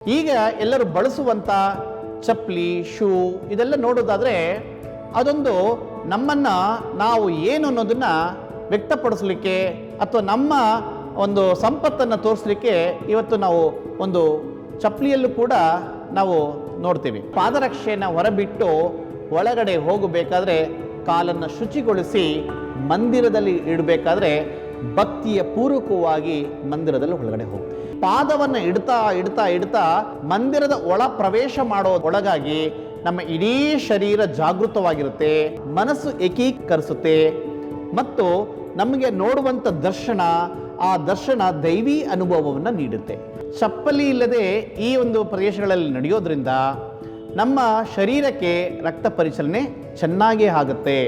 ಈಗ ಎಲ್ಲರೂ ಬಳಸುವಂಥ ಚಪ್ಪಲಿ, ಶೂ ಇದೆಲ್ಲ ನೋಡೋದಾದ್ರೆ ಅದೊಂದು ನಮ್ಮನ್ನ ನಾವು ಏನು ಅನ್ನೋದನ್ನ ವ್ಯಕ್ತಪಡಿಸ್ಲಿಕ್ಕೆ ಅಥವಾ ನಮ್ಮ ಒಂದು ಸಂಪತ್ತನ್ನು ತೋರಿಸ್ಲಿಕ್ಕೆ ಇವತ್ತು ನಾವು ಒಂದು ಚಪ್ಪಲಿಯಲ್ಲೂ ಕೂಡ ನಾವು ನೋಡ್ತೀವಿ. ಪಾದರಕ್ಷೆಯನ್ನು ಹೊರಬಿಟ್ಟು ಒಳಗಡೆ ಹೋಗಬೇಕಾದ್ರೆ ಕಾಲನ್ನು ಶುಚಿಗೊಳಿಸಿ ಮಂದಿರದಲ್ಲಿ ಇಡಬೇಕಾದ್ರೆ ಭಕ್ತಿಯ ಪೂರ್ವಕವಾಗಿ ಮಂದಿರದಲ್ಲಿ ಒಳಗಡೆ ಹೋಗ್ತೀವಿ ಪಾದವನ್ನು ಇಡ್ತಾ ಇಡ್ತಾ ಇಡ್ತಾ ಮಂದಿರದ ಒಳ ಪ್ರವೇಶ ಮಾಡೋ ಒಳಗಾಗಿ ನಮ್ಮ ಇಡೀ ಶರೀರ ಜಾಗೃತವಾಗಿರುತ್ತೆ, ಮನಸ್ಸು ಏಕೀಕರಿಸುತ್ತೆ ಮತ್ತು ನಮಗೆ ನೋಡುವಂಥ ದರ್ಶನ, ಆ ದರ್ಶನ ದೈವಿ ಅನುಭವವನ್ನು ನೀಡುತ್ತೆ. ಚಪ್ಪಲಿ ಇಲ್ಲದೆ ಈ ಒಂದು ಪ್ರದೇಶಗಳಲ್ಲಿ ನಡೆಯೋದ್ರಿಂದ ನಮ್ಮ ಶರೀರಕ್ಕೆ ರಕ್ತ ಪರಿಚಲನೆ ಚೆನ್ನಾಗೇ ಆಗುತ್ತೆ.